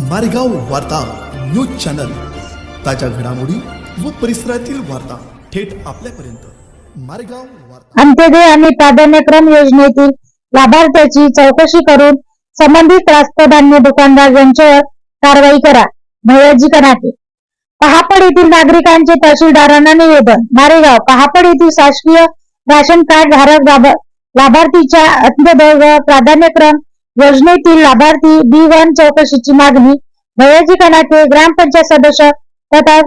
मारेगाव वार्ता news channel. ताज्या घडामोडी व परिसरातील वार्ता थेट आपल्यापर्यंत. मारेगाव वार्ता. अंत्योदय आणि प्राधान्यक्रम योजनेतील लाभार्थ्याची चौकशी करून संबंधित रास्त धान्य दुकानदार यांच्यावर कारवाई करा. भयाजी कनाटे. पहापड येथील नागरिकांचे तहसीलदारांना निवेदन. मारेगाव पहापड येथील शासकीय राशन कार्ड धारक लाभार्थीच्या अंत्योदय व प्राधान्यक्रम योजनेतील लाभार्थी बी वन चौकशीची मागणी भयाजी कनाटे ग्रामपंचायत सदस्य तथा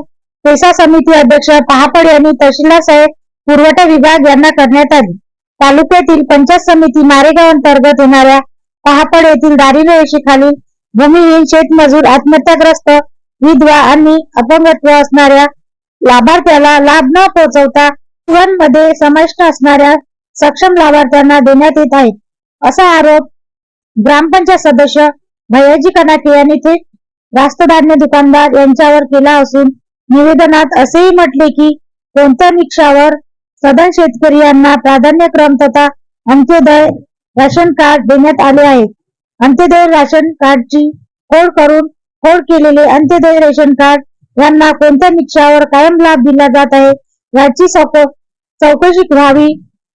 पेसा समिती अध्यक्ष पहापड यांनी तहसीलदार साहेब पुरवठा विभाग यांना करण्यात आली. तालुक्यातील पंचायत समिती मारेगाव अंतर्गत येणाऱ्या पहापड येथील दारिद्र्य भूमिहीन शेतमजूर आत्महत्याग्रस्त विधवा आणि अपंगत्व असणाऱ्या लाभार्थ्याला लाभ न पोहोचवता वनमध्ये समाविष्ट असणाऱ्या सक्षम लाभार्थ्यांना देण्यात येत आहेत असा आरोप ग्रामपंचायत सदस्य भैयाजी कनाके यांनी थेट रास्त धान्य दुकानदार यांच्यावर केला असून निवेदनात असेही म्हटले की कोणत्या निकषावर सदन शेतकरी यांना प्राधान्यक्रम तथा अंत्योदय राशन कार्ड देण्यात आले आहेत अंत्योदय राशन कार्डची खोड करून खोड केलेले अंत्योदय रेशन कार्ड यांना कोणत्या निकषावर कायम लाभ दिला जात आहे याची चौकशी व्हावी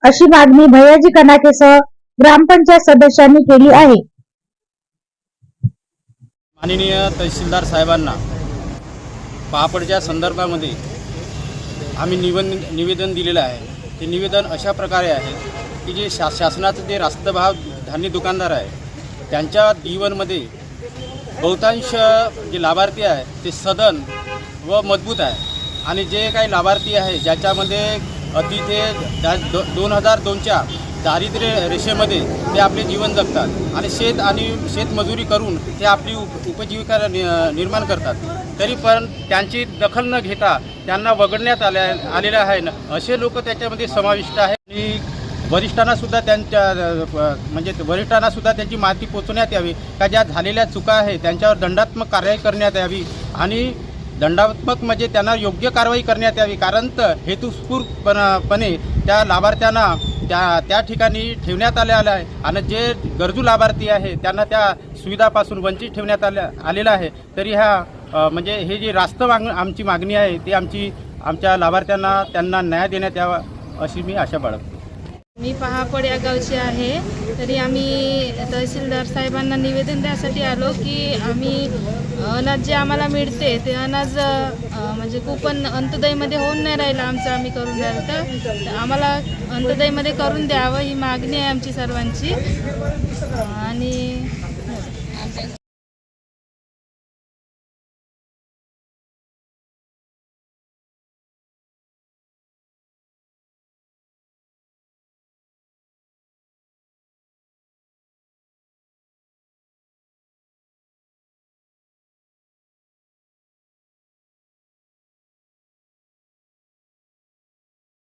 अशी मागणी भैयाजी कनाकेसह ग्रामपंचायत सदस्यांनी केली आहे. माननीय तहसीलदार साहेबांना पापडच्या संदर्भामध्ये आम्ही निवन निवेदन दिलेलं आहे. ते निवेदन अशा प्रकारे आहे की जे शा शासनाचं जे रास्तभाव धान्य दुकानदार आहे त्यांच्या जीवनमध्ये बहुतांश जे लाभार्थी आहे ते सदन व मजबूत आहे. आणि जे काही लाभार्थी आहे ज्याच्यामध्ये अतिथे दोन हजार दोनच्या दारिद्र्य रेषेमध्ये ते आपले जीवन जगतात आणि शेत आणि शेतमजुरी करून ते आपली उप उपजीविका नि निर्माण करतात. तरी पण त्यांची दखल न घेता त्यांना वगळण्यात आल्या आलेलं आहे ना असे लोक त्याच्यामध्ये समाविष्ट आहे आणि वरिष्ठांना सुद्धा त्यांच्या म्हणजे वरिष्ठांना सुद्धा त्यांची माहिती पोचवण्यात यावी का ज्या झालेल्या चुका आहे त्यांच्यावर दंडात्मक कारवाई करण्यात यावी आणि दंडात्मक म्हणजे त्यांना योग्य कारवाई करण्यात यावी. कारण तर हेतुस्फूर्तपणे त्या लाभार्थ्यांना त्या त्या ठिकाणी ठेवण्यात आले आलं आहे. आणि जे गरजू लाभार्थी आहे त्यांना त्या सुविधापासून वंचित ठेवण्यात आल्या आलेलं आहे. तरी ह्या म्हणजे हे जी रास्त माग आमची मागणी आहे ती आमची आमच्या लाभार्थ्यांना त्यांना न्याय देण्यात यावा अशी मी आशा बाळगतो. मी पहापड या गावची आहे. तरी आम्ही तहसीलदार साहेबांना निवेदन द्यासाठी आलो की आम्ही अनाज जे आम्हाला मिळते ते अनाज म्हणजे कुपन अंत्योदयमध्ये होऊन नाही राहिलं आमचं आम्ही करून द्याल तर आम्हाला अंत्योदयमध्ये करून द्यावं ही मागणी आहे आमची सर्वांची. आणि